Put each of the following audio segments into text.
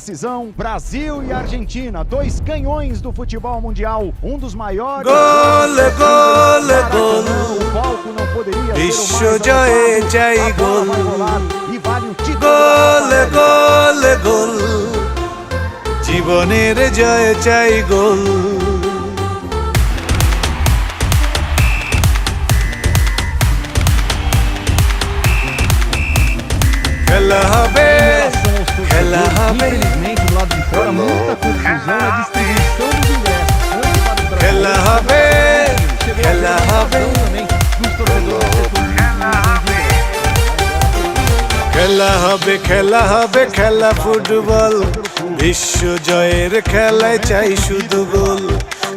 Decisão Brasil e Argentina, dois canhões do futebol mundial, um dos maiores. Goal goal goal O palco não poderia ser o বিশ্ব mais জয়ে adequado. চাই A bola goal vai rolar e vale o título. গোল গোল গোল জীবনের জয় চাই গোল খেলা হবে খেলা হবে Infelizmente, do lado de fora, muita confusão na distribuição dos ingressos. Tanto para os খেলা হবে Chegou খেলা a হবে também dos torcedores খেলা হবে খেলা হবে খেলা ফুটবল বিশ্ব জয়ের খেলায় চাই শুধু গোল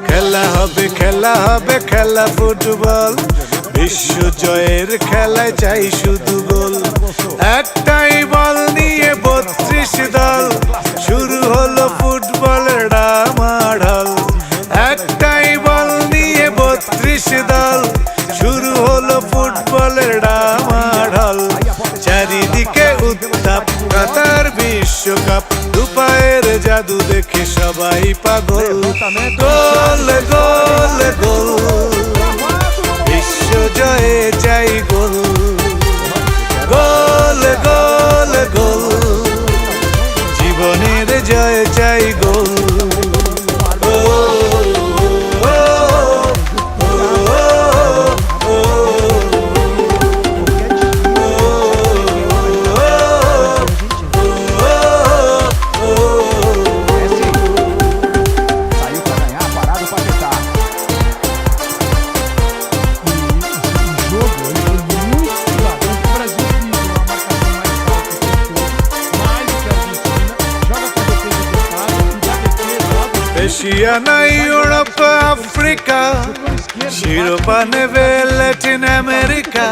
খেলা হবে খেলা হবে খেলা ফুটবল বিশ্ব জয়ের খেলায় চাই শুধু গোল একটাই বল নিয়ে বত্রিশ দল। শুরু হলো ফুটবলের ডামাঢল একটাই বল নিয়ে বত্রিশ দল। শুরু হলো ফুটবলের ডামাঢল চারিদিকে উত্তাপ কাতার বিশ্বকাপ। দুপায়ের জাদু দেখে সবাই পাগল। গোল গোল গোল। জয় চাই গোল এশিয়া নাই, ইউরোপ, আফ্রিকা, শিরোপা নেবে ল্যাটিন আমেরিকা.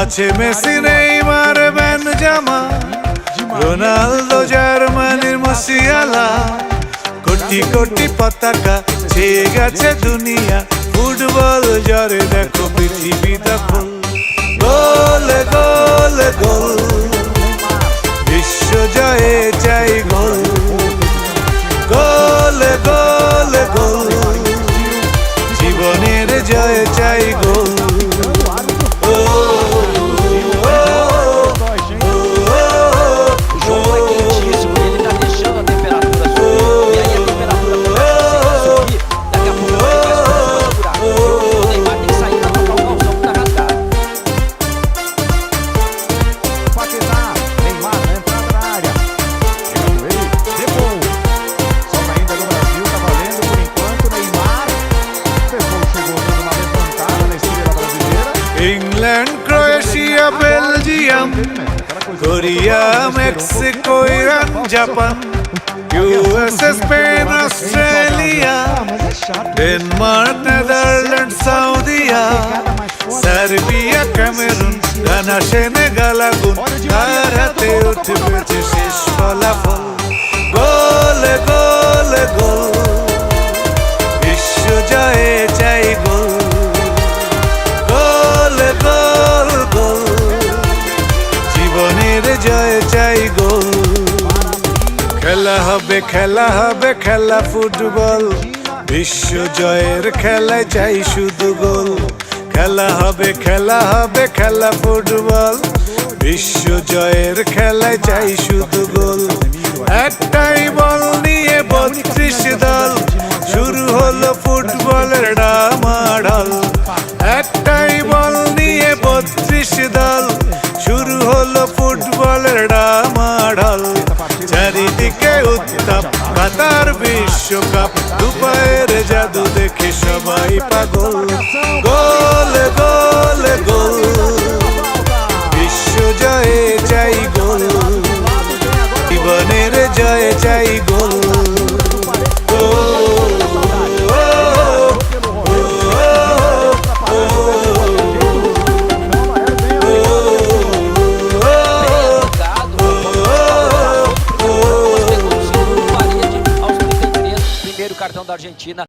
আছে মেসি, নেইমার, বেনজামা, রোনালদো, জার্মানির মসিয়ালা কোটি কোটি পতাকা ছেয়ে গেছে দুনিয়া, ফুটবল জরে দেখো, পৃথিবী দখল Malaysia Belgium Korea Mexico Iran Japan U S S Spain Australia Denmark Netherland സൗദിയ Serbia Cameroon Ghana സെനഗലഗുൻ ഭാരത്തെ ഉത്പത്തി খেলা হবে খেলা হবে, খেলা ফুটবল। বিশ্ব জয়ের খেলায় চাই শুধু গোল। খেলা হবে খেলা হবে, খেলা ফুটবল। বিশ্ব জয়ের খেলায় চাই শুধু গোল। একটাই বল নিয়ে বত্রিশ দল। শুরু হলো উত্তাপ কাতার বিশ্বকাপ দুপায়ের জাদু দেখে সবাই পাগল। Argentina.